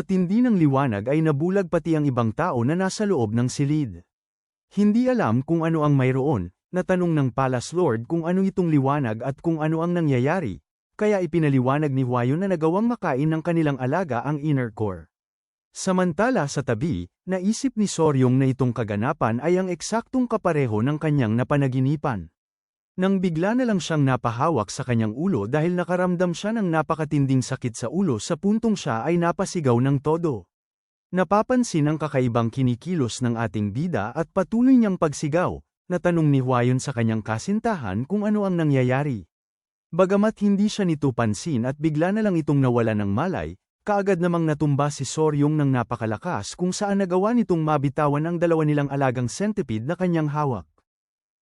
Sa tindi ng liwanag ay nabulag pati ang ibang tao na nasa loob ng silid. Hindi alam kung ano ang mayroon, natanong ng Palace Lord kung ano itong liwanag at kung ano ang nangyayari, kaya ipinaliwanag ni Huayon na nagawang makain ng kanilang alaga ang inner core. Samantala sa tabi, naisip ni Soryong na itong kaganapan ay ang eksaktong kapareho ng kanyang napanaginipan. Nang bigla na lang siyang napahawak sa kanyang ulo dahil nakaramdam siya ng napakatinding sakit sa ulo sa puntong siya ay napasigaw ng todo. Napapansin ang kakaibang kinikilos ng ating bida at patuloy niyang pagsigaw, natanong ni Huayon sa kanyang kasintahan kung ano ang nangyayari. Bagamat hindi siya nito pansin at bigla na lang itong nawala ng malay, kaagad namang natumba si Soryong ng napakalakas kung saan nagawa nitong mabitawan ang dalawa nilang alagang centipede na kanyang hawak.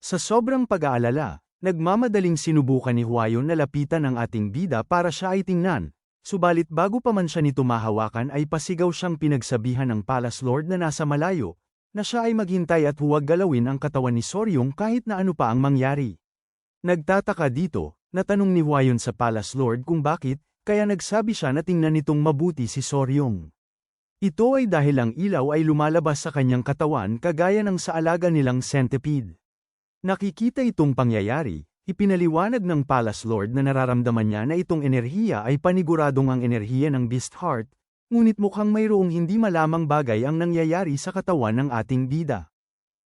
Sa sobrang pag-aalala, Nagmamadaling sinubukan ni Huayon na lapitan ang ating bida para siya ay tingnan, subalit bago pa man siya nito mahawakan ay pasigaw siyang pinagsabihan ng Palace Lord na nasa malayo, na siya ay maghintay at huwag galawin ang katawan ni Soryong kahit na ano pa ang mangyari. Nagtataka dito, natanong ni Huayon sa Palace Lord kung bakit, kaya nagsabi siya na tingnan nitong mabuti si Soryong. Ito ay dahil ang ilaw ay lumalabas sa kanyang katawan kagaya ng sa alaga nilang centipede. Nakikita itong pangyayari, ipinaliwanag ng Palace Lord na nararamdaman niya na itong enerhiya ay paniguradong ang enerhiya ng Beast Heart, ngunit mukhang mayroong hindi malamang bagay ang nangyayari sa katawan ng ating bida.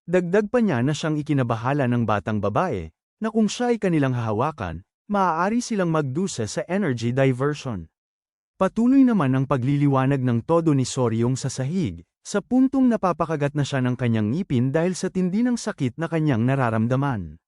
Dagdag pa niya na siyang ikinabahala ng batang babae, na kung siya ay kanilang hahawakan, maaari silang magdusa sa energy diversion. Patuloy naman ang pagliliwanag ng todo ni Soryong sa sahig, sa puntong napapakagat na siya ng kanyang ngipin dahil sa tindi ng sakit na kanyang nararamdaman.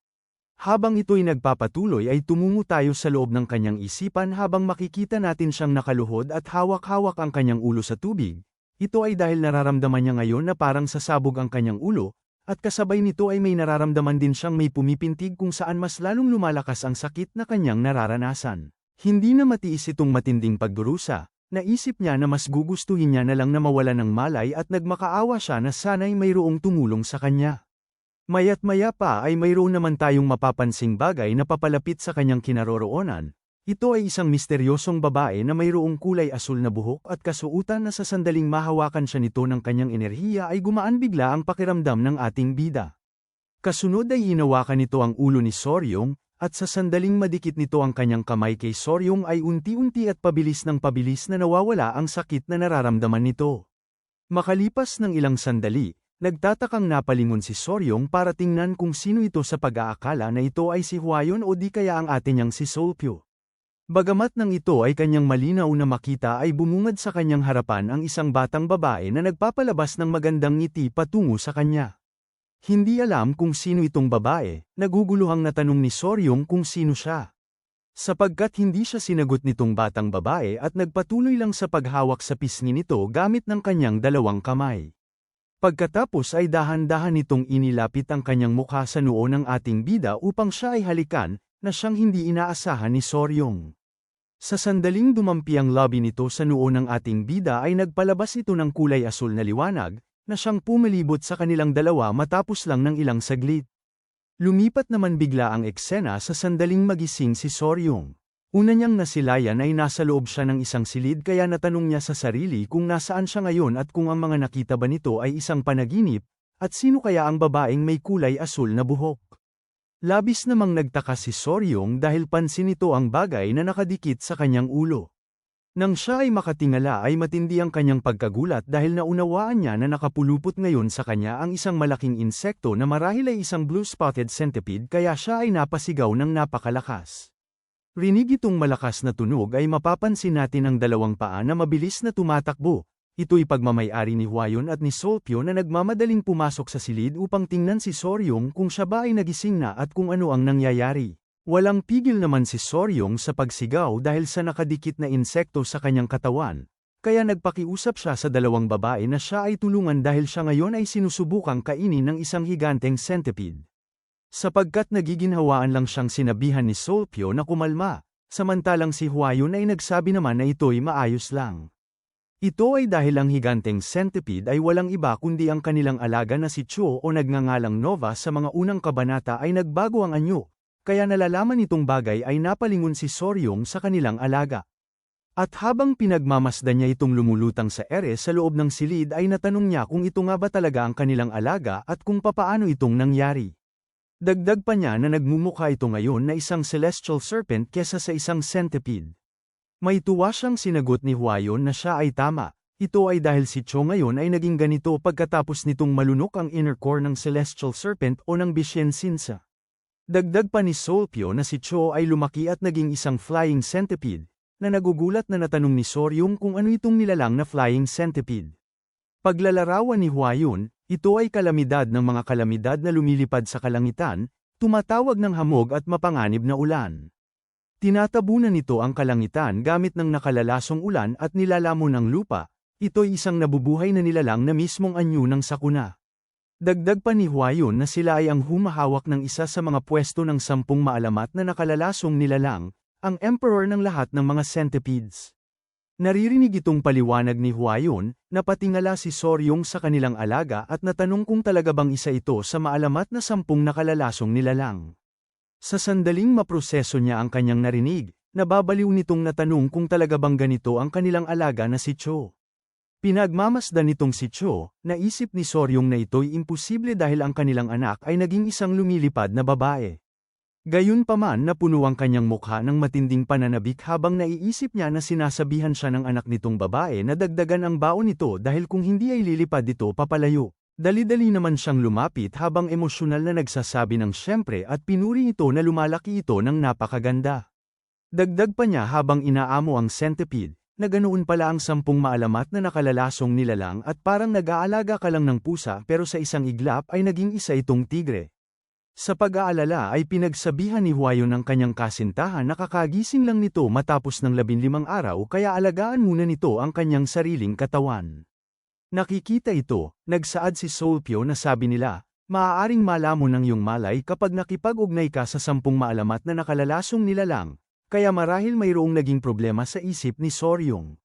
Habang ito'y nagpapatuloy ay tumungo tayo sa loob ng kanyang isipan habang makikita natin siyang nakaluhod at hawak-hawak ang kanyang ulo sa tubig. Ito ay dahil nararamdaman niya ngayon na parang sasabog ang kanyang ulo, at kasabay nito ay may nararamdaman din siyang may pumipintig kung saan mas lalong lumalakas ang sakit na kanyang nararanasan. Hindi na matiis itong matinding pagdurusa, Naisip niya na mas gugustuhin niya na lang na mawala ng malay at nagmakaawa siya na sana'y mayroong tumulong sa kanya. Mayat maya pa ay mayroon naman tayong mapapansing bagay na papalapit sa kanyang kinaroroonan. Ito ay isang misteryosong babae na mayroong kulay asul na buhok at kasuutan na sa sandaling mahawakan siya nito ng kanyang enerhiya ay gumaan bigla ang pakiramdam ng ating bida. Kasunod ay hinawakan nito ang ulo ni Soryong, at sa sandaling madikit nito ang kanyang kamay kay Soryong ay unti-unti at pabilis ng pabilis na nawawala ang sakit na nararamdaman nito. Makalipas ng ilang sandali, nagtatakang napalingon si Soryong para tingnan kung sino ito sa pag-aakala na ito ay si Huayon o di kaya ang ate niyang si Solpyo. Bagamat nang ito ay kanyang malinaw na makita ay bumungad sa kanyang harapan ang isang batang babae na nagpapalabas ng magandang ngiti patungo sa kanya. Hindi alam kung sino itong babae, naguguluhang natanong ni Soryong kung sino siya. Sapagkat hindi siya sinagot nitong batang babae at nagpatuloy lang sa paghawak sa pisngi nito gamit ng kanyang dalawang kamay. Pagkatapos ay dahan-dahan nitong inilapit ang kanyang mukha sa noo ng ating bida upang siya ay halikan, na siyang hindi inaasahan ni Soryong. Sa sandaling dumampi ang labi nito sa noo ng ating bida ay nagpalabas ito ng kulay asul na liwanag, na siyang pumalibot sa kanilang dalawa matapos lang ng ilang saglit. Lumipat naman bigla ang eksena sa sandaling magising si Soryong. Una niyang nasilayan ay nasa loob siya ng isang silid kaya natanong niya sa sarili kung nasaan siya ngayon at kung ang mga nakita ba nito ay isang panaginip, at sino kaya ang babaeng may kulay asul na buhok. Labis namang nagtaka si Soryong dahil pansin nito ang bagay na nakadikit sa kanyang ulo. Nang siya ay makatingala ay matindi ang kanyang pagkagulat dahil naunawaan niya na nakapulupot ngayon sa kanya ang isang malaking insekto na marahil ay isang blue-spotted centipede kaya siya ay napasigaw ng napakalakas. Rinig itong malakas na tunog ay mapapansin natin ang dalawang paa na mabilis na tumatakbo. Ito'y pagmamayari ni Huayon at ni Solpyo na nagmamadaling pumasok sa silid upang tingnan si Soryong kung siya ba ay nagising na at kung ano ang nangyayari. Walang pigil naman si Soryong sa pagsigaw dahil sa nakadikit na insekto sa kanyang katawan, kaya nagpakiusap siya sa dalawang babae na siya ay tulungan dahil siya ngayon ay sinusubukang kainin ng isang higanteng centipede. Sapagkat nagiginhawaan lang siyang sinabihan ni Solpyo na kumalma, samantalang si Huayon ay nagsabi naman na ito'y maayos lang. Ito ay dahil ang higanteng centipede ay walang iba kundi ang kanilang alaga na si Chuo o nagngangalang Nova sa mga unang kabanata ay nagbago ang anyo, kaya nalalaman itong bagay ay napalingon si Soryong sa kanilang alaga. At habang pinagmamasdan niya itong lumulutang sa ere sa loob ng silid ay natanong niya kung ito nga ba talaga ang kanilang alaga at kung papaano itong nangyari. Dagdag pa niya na nagmumukha ito ngayon na isang celestial serpent kesa sa isang centipede. May tuwa siyang sinagot ni Huayon na siya ay tama. Ito ay dahil si Cho ngayon ay naging ganito pagkatapos nitong malunok ang inner core ng celestial serpent o ng Bishen Sinsa. Dagdag pa ni Solpyo na si Cho ay lumaki at naging isang flying centipede, na nagugulat na natanong ni Soryong kung ano itong nilalang na flying centipede. Paglalarawan ni Huayun, ito ay kalamidad ng mga kalamidad na lumilipad sa kalangitan, tumatawag ng hamog at mapanganib na ulan. Tinatabunan nito ang kalangitan gamit ng nakalalasong ulan at nilalamon ng lupa, ito'y isang nabubuhay na nilalang na mismong anyo ng sakuna. Dagdag pa ni Huayun na sila ay ang humahawak ng isa sa mga pwesto ng sampung maalamat na nakalalasong nilalang, ang emperor ng lahat ng mga centipedes. Naririnig itong paliwanag ni Huayon, na patingala si Soryong sa kanilang alaga at natanong kung talaga bang isa ito sa maalamat na sampung nakalalasong nilalang. Sa sandaling maproseso niya ang kanyang narinig, nababaliw nitong natanong kung talaga bang ganito ang kanilang alaga na si Cho. Pinagmamasdan nitong si Cho, naisip ni Soryong na ito'y imposible dahil ang kanilang anak ay naging isang lumilipad na babae. Gayunpaman na puno ang kanyang mukha ng matinding pananabik habang naiisip niya na sinasabihan siya ng anak nitong babae na dagdagan ang baon nito dahil kung hindi ay lilipad ito papalayo. Dali-dali naman siyang lumapit habang emosyonal na nagsasabi ng syempre at pinuri ito na lumalaki ito ng napakaganda. Dagdag pa niya habang inaamo ang centipede, na ganoon pala ang sampung maalamat na nakalalasong nilalang at parang nag-aalaga ka lang ng pusa pero sa isang iglap ay naging isa itong tigre. Sa pag-aalala ay pinagsabihan ni Huayo ng kanyang kasintahan na kakagising lang nito matapos ng labinlimang araw kaya alagaan muna nito ang kanyang sariling katawan. Nakikita ito, nagsaad si Solpyo na sabi nila, maaaring malamon ng iyong malay kapag nakipag-ugnay ka sa sampung maalamat na nakalalasong nilalang, kaya marahil mayroong naging problema sa isip ni Soryong.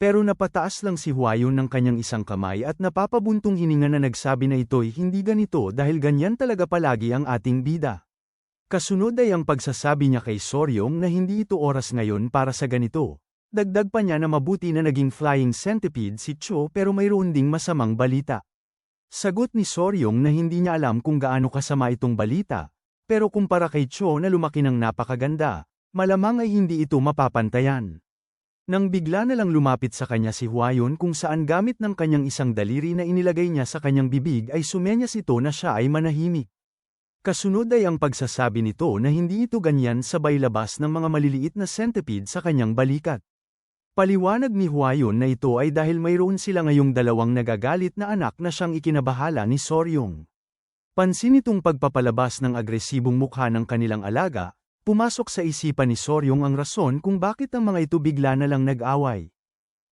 Pero napataas lang si Huayon ng kanyang isang kamay at napapabuntong hininga na nagsabi na ito'y hindi ganito dahil ganyan talaga palagi ang ating bida. Kasunod ay ang pagsasabi niya kay Soryong na hindi ito oras ngayon para sa ganito. Dagdag pa niya na mabuti na naging flying centipede si Cho pero mayroon ding masamang balita. Sagot ni Soryong na hindi niya alam kung gaano kasama itong balita, pero kumpara kay Cho na lumaki ng napakaganda, malamang ay hindi ito mapapantayan. Nang bigla na lang lumapit sa kanya si Huayon kung saan gamit ng kanyang isang daliri na inilagay niya sa kanyang bibig ay sumenyas ito na siya ay manahimik. Kasunod ay ang pagsasabi nito na hindi ito ganyan sabay labas ng mga maliliit na centipede sa kanyang balikat. Paliwanag ni Huayon na ito ay dahil mayroon sila ngayong dalawang nagagalit na anak na siyang ikinabahala ni Soryong. Pansin itong pagpapalabas ng agresibong mukha ng kanilang alaga, Pumasok sa isipan ni Soryong ang rason kung bakit ang mga ito bigla na lang nag-away.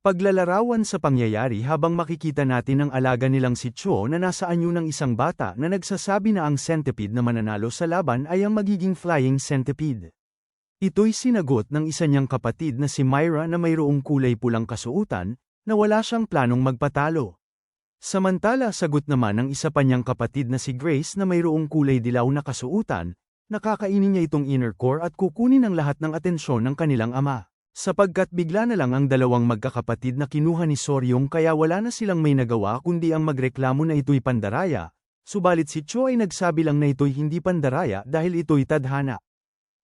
Paglalarawan sa pangyayari habang makikita natin ang alaga nilang si Cho na nasa anyo ng isang bata na nagsasabi na ang centipede na mananalo sa laban ay ang magiging flying centipede. Ito'y sinagot ng isa niyang kapatid na si Myra na mayroong kulay pulang kasuutan, na wala siyang planong magpatalo. Samantala sagot naman ng isa pa niyang kapatid na si Grace na mayroong kulay dilaw na kasuutan, Nakakainin niya itong inner core at kukunin ang lahat ng atensyon ng kanilang ama. Sapagkat bigla na lang ang dalawang magkakapatid na kinuha ni Soryong kaya wala na silang may nagawa kundi ang magreklamo na ito'y pandaraya, subalit si Cho ay nagsabi lang na ito'y hindi pandaraya dahil ito'y tadhana.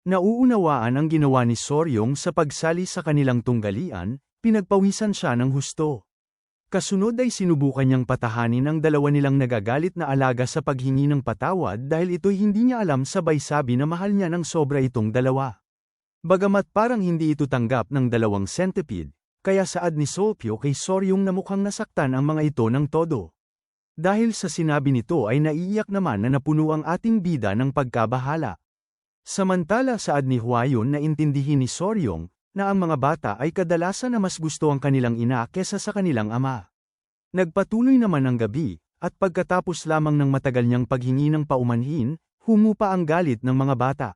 Nauunawaan ang ginawa ni Soryong sa pagsali sa kanilang tunggalian, pinagpawisan siya ng husto. Kasunod ay sinubukan niyang patahanin ang dalawa nilang nagagalit na alaga sa paghingi ng patawad dahil ito'y hindi niya alam sabay sabi na mahal niya ng sobra itong dalawa. Bagamat parang hindi ito tanggap ng dalawang centipede, kaya saad ni Solpyo kay Soryong na mukhang nasaktan ang mga ito ng todo. Dahil sa sinabi nito ay naiiyak naman na napuno ang ating bida ng pagkabahala. Samantala saad ni Huayon na intindihin ni Soryong, na ang mga bata ay kadalasan na mas gusto ang kanilang ina kesa sa kanilang ama. Nagpatuloy naman ang gabi, at pagkatapos lamang ng matagal niyang paghingi ng paumanhin, humupa ang galit ng mga bata.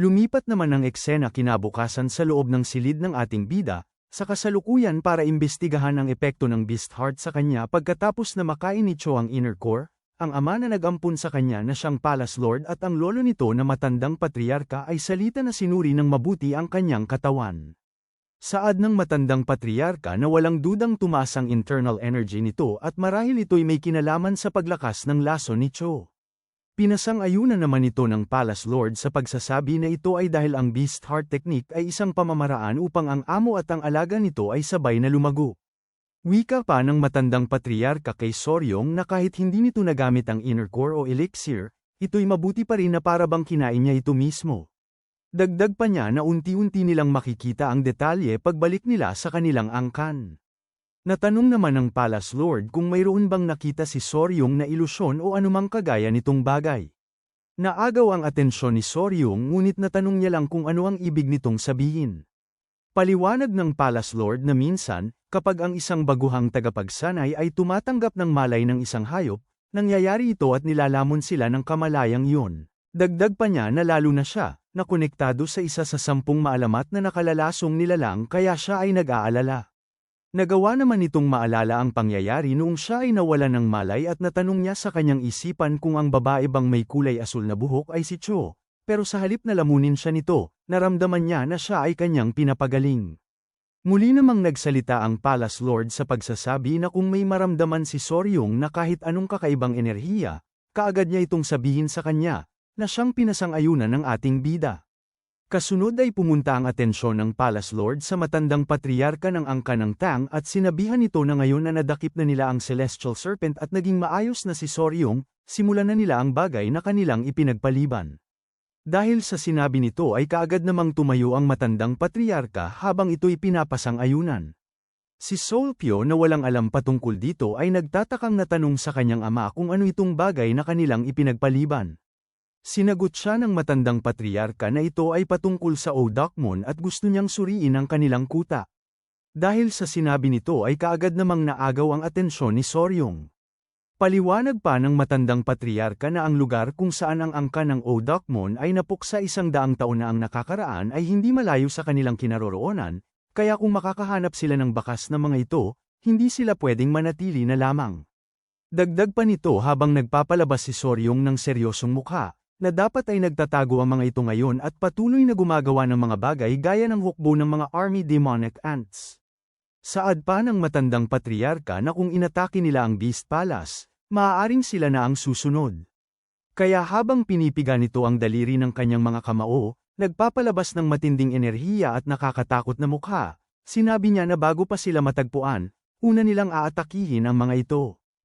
Lumipat naman ang eksena kinabukasan sa loob ng silid ng ating bida, sa kasalukuyan para imbestigahan ang epekto ng Beast Heart sa kanya pagkatapos na makain ni Cho ang inner core, ang ama na nagampun sa kanya na siyang palace lord at ang lolo nito na matandang patriarka ay salita na sinuri ng mabuti ang kanyang katawan. Saad ng matandang patriarka na walang dudang tumaas ang internal energy nito at marahil ito'y may kinalaman sa paglakas ng laso ni Cho. Pinasang-ayunan naman ito ng Palace Lord sa pagsasabi na ito ay dahil ang Beast Heart Technique ay isang pamamaraan upang ang amo at ang alaga nito ay sabay na lumago. Wika pa ng matandang patriarka kay Soryong na kahit hindi nito nagamit ang inner core o elixir, ito'y mabuti pa rin na parabang kinain niya ito mismo. Dagdag pa niya na unti-unti nilang makikita ang detalye pagbalik nila sa kanilang angkan. Natanong naman ng Palace Lord kung mayroon bang nakita si Soryong na ilusyon o anumang kagaya nitong bagay. Naagaw ang atensyon ni Soryong ngunit natanong niya lang kung ano ang ibig nitong sabihin. Paliwanag ng Palace Lord na minsan, kapag ang isang baguhang tagapagsanay ay tumatanggap ng malay ng isang hayop, nangyayari ito at nilalamon sila ng kamalayang iyon. Dagdag pa niya na lalo na siya, na konektado sa isa sa sampung maalamat na nakalalasong nilalang kaya siya ay nag-aalala. Nagawa naman itong maalala ang pangyayari noong siya ay nawala ng malay at natanong niya sa kanyang isipan kung ang babae bang may kulay asul na buhok ay si Cho, pero sa halip na lamunin siya nito, naramdaman niya na siya ay kanyang pinapagaling. Muli namang nagsalita ang Palace Lord sa pagsasabi na kung may maramdaman si Soryong na kahit anong kakaibang enerhiya, kaagad niya itong sabihin sa kanya, na siyang pinasang-ayunan ng ating bida. Kasunod ay pumunta ang atensyon ng Palace Lord sa matandang patriarka ng angka ng Tang at sinabihan ito na ngayon na nadakip na nila ang Celestial Serpent at naging maayos na si Soryong, simulan na nila ang bagay na kanilang ipinagpaliban. Dahil sa sinabi nito ay kaagad namang tumayo ang matandang patriarka habang ito'y pinapasang ayunan. Si Solpyo na walang alam patungkol dito ay nagtatakang natanong sa kanyang ama kung ano itong bagay na kanilang ipinagpaliban. Sinagot siya ng matandang patriarka na ito ay patungkol sa Odakmon at gusto niyang suriin ang kanilang kuta. Dahil sa sinabi nito ay kaagad namang naagaw ang atensyon ni Soryong. Paliwanag pa ng matandang patriarka na ang lugar kung saan ang angka ng Odakmon ay napuksa isang daang taon na ang nakakaraan ay hindi malayo sa kanilang kinaroroonan, kaya kung makakahanap sila ng bakas na mga ito, hindi sila pwedeng manatili na lamang. Dagdag pa nito habang nagpapalabas si Soryong ng seryosong mukha, na dapat ay nagtatago ang mga ito ngayon at patuloy na gumagawa ng mga bagay gaya ng hukbo ng mga army demonic ants. Saad pa ng matandang patriarka na kung inatake nila ang Beast Palace, maaaring sila na ang susunod. Kaya habang pinipiga nito ang daliri ng kanyang mga kamao, nagpapalabas ng matinding enerhiya at nakakatakot na mukha, sinabi niya na bago pa sila matagpuan, una nilang aatakihin ang mga ito.